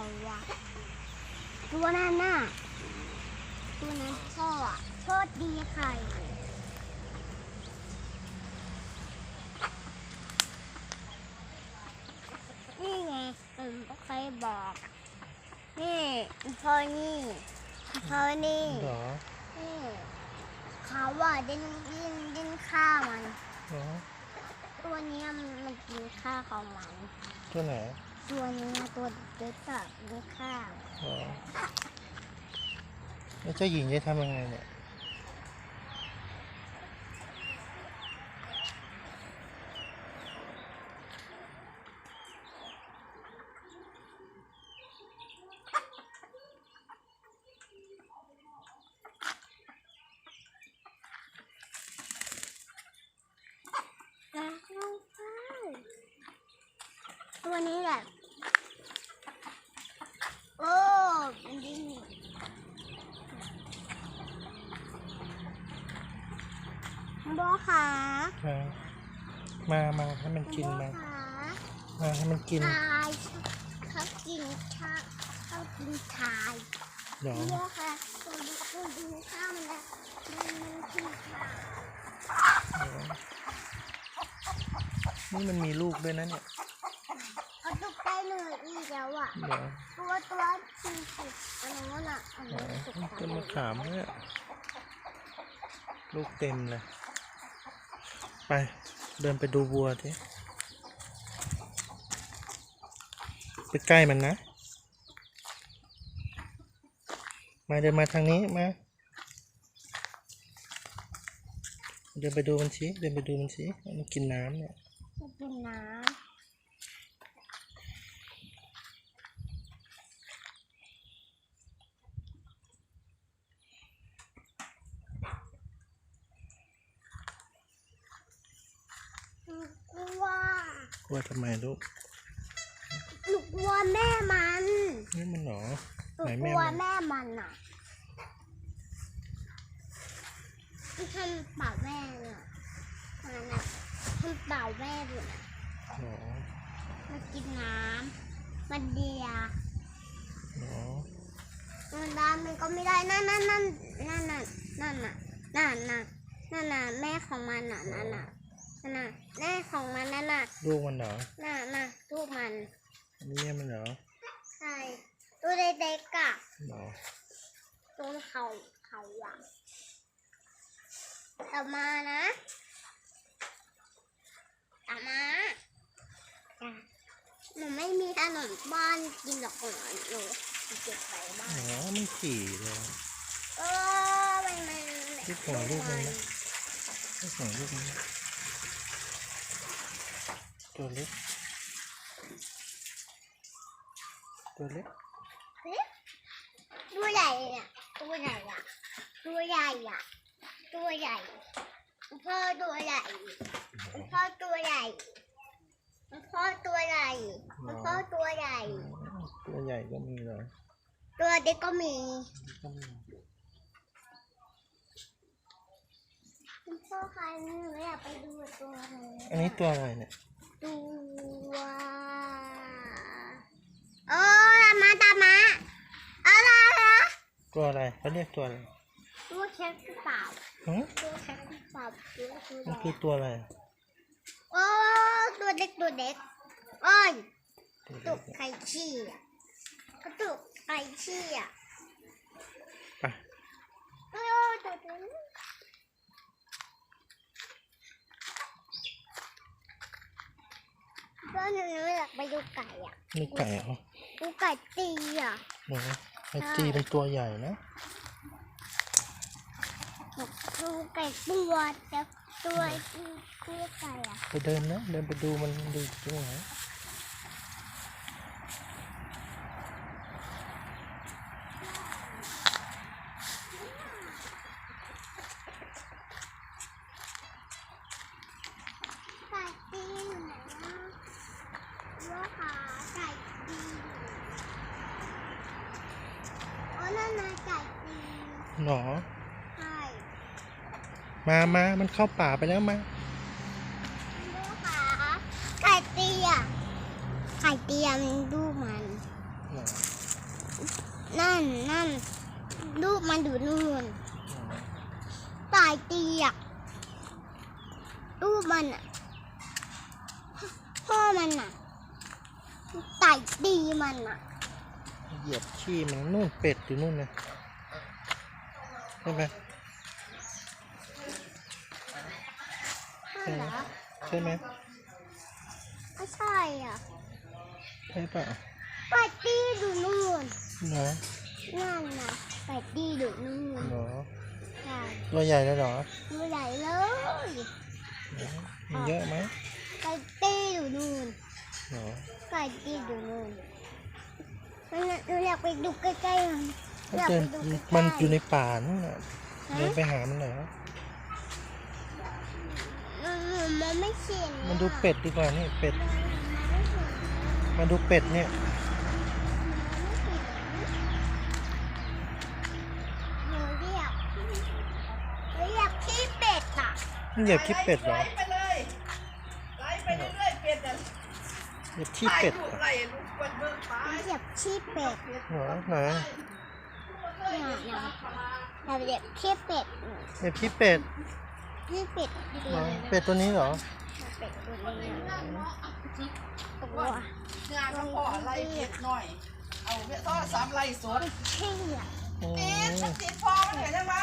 เขาวะตัวนั้นน่ะตัวนั้นพ่ออะโชดดีไข่นี่ไงผมเคยบอก นี่พ่อนี่พ่อนี่เหรอนี่เขาว่าดิ้นดิ้นดิ้นข้าวมัน เหรอตัวเนี้ยมันมันกินข้าวของมัน ตัวไหน ตัวนี้ตัวเด็กอะกินข้าวเหรอแล้วเจ้าหญิงจะทำยังไงเนี่ย นะน้องข้าว ตัวนี้แหละโอ้มันดิ้นโบขามามามาให้มันกินโบมาขามาให้มันกิน ชายเขากินข้าวเขากินชายเหรอโบค่ะตัวดูตัวดูข้าวมันนะมันมันกินชายเหรอนี่มันมีลูกด้วยนะเนี่ย เขาตุกได้เหนื่อยอีก แล้วอะเหรอตัวตัวที่สุดอันนู้นอะอันเหรนู้อนสุดต้นมะขามเนี่ยลูกเต็มเลย ไปเดินไปดูวัวทีไปใกล้มันนะ มาเดินมาทางนี้มา เดินไปดูมันสิเดินไปดูมันสิมันกินน้ำเนี่ยมันกินน้ำหนูกลัว ว่าทำไมลูกหนูกลัวแม่มันนี่มันหนอหนูไหนกแม่ลัวมันแม่มันอะมันทำเป่าแม่เนี่ยมันอะทำเป่าแม่ด้วยนะหนอมันกินน้ำมันเดียหนอมันดามันก็ไม่ได้นั่นนั่นนั่นนั่นน่ะนั่นน่ะนั่นน่ะนั่นน่ะแม่ของมันน่ะนั่นน่ะ นั่นน่ะแม่ของมันนั่นน่ะลูกมันหนอน่ะน่ะลูกมันอันนี่มันหนอใช่ตัวเด็กๆอะหนอตัวเขาเขาหวังต่อมานะต่อมาจ้ะหนูไม่มีขนมบ้านกินหรอกหนูหนูเก็บไปบ้านหนอมันขี่เลยเออมันมันลูกหัวลูกมันนะลูกหัวลูกมันนะ ตัวเล็ก ตัวเล็กเฮ้ยตัวใหญ่เนี่ยตัวใหญ่อะตัวใหญ่อะตัวใหญ่พ่อตัวใหญ่พ่อตัวใหญ่พ่อตัวใหญ่พ่อตัวใหญ่ ตัวใหญ่ก็มีเหรอตัวเด็กก็มีก็มีคุณพ่อคะหนูอยากไปดูตัวหนึงอันนี้ตัวอะไรเนี่ย ตัวโอ้ตามมาตามมาอะไรนะตัวอะไรเขาเรียกตัวอะไรตัวเช็คหรือเปล่าหือตัวเช็คหรือเปล่าตัวตัวมันใหคือญ่ตัวอะไรโอ้ตัวเด็กตัวเด็กโอ้ยตัวตุเล็กกเนี่ยไข่ชี้อะกระตุกไข่ชี้อะ ไป โอ้ตัวเด็กก็หนูอยากไปดู ไก่อะนี่ไก่เหรอดูไก่ตีอะเหรอไอจีเป็นตัวใหญ่นะดูไก่ตัวแต่ตัวตัวไก่อะไปเดินนะเดินไปดูมันดูตรงไหน ไก่ตีอยู่ไหนนะว่าขาไก่ตีโอ้นั่นนายไก่ตี หนอใช่มามามันเข้าป่าไปแล้วมาดูขาไก่ตีอะไก่ตีอะมันดูมันหนอนั่นนั่นลูกมันอยู่นู่นตายตีอะลูกมันอะ พ่อมันอะตายตีมันอะ เหยียบขี้มันนู่นเป็ดอยู่นู่นนะ ใช่ไหมใช่เหรอใช่ไหมไม่ใช่อะใช่ป่ะตายตีอยู่นู่นเนาะนั่นน่ะตายตีอยู่นู่ นเนาะใช่ตัวใหญ่เลยเหรอตัวใหญ่เลยมีเยอะไหมตายตีอยู่นู่นเนาะตายตีอยู่นู่นมันน่ะเราอยากไปดูใกล้ๆมันมันอยากเดิไปนดูใกล้ๆมันอยู่ในป่านู่นน่ะเดินฮะไปหามันหน่อยนะมันมันไม่เห็นมันดูเป็ดดีกว่านี่เป็ดมาดูเป็ดเนี่ยหนูเรียกหนูเรียกพี่เป็ดอะมันเหยียบขี้เป็ดเหรอไล่ไปเลยไล่ไปเรื่อยๆเป็ดอะเหยียบขี้เป็ดลูเหรกอไล่ลูกเป็ดเบิ่งไปหนูเรียกพี่เป็ด เหรอไหน เนี่ยนะเราเรียกพี่เป็ดเหยียบขี้เป็ดพี่เป็ดเหรอเป็ดตัวนี้เหรอเป็ดตัวนี้ตัวงานเขาขอไล่เป็ดหน่อย เอาเบี้ยต้อสามไล่สดเชี่ยอืเป็ดมมันติดพอมันเห็นไหม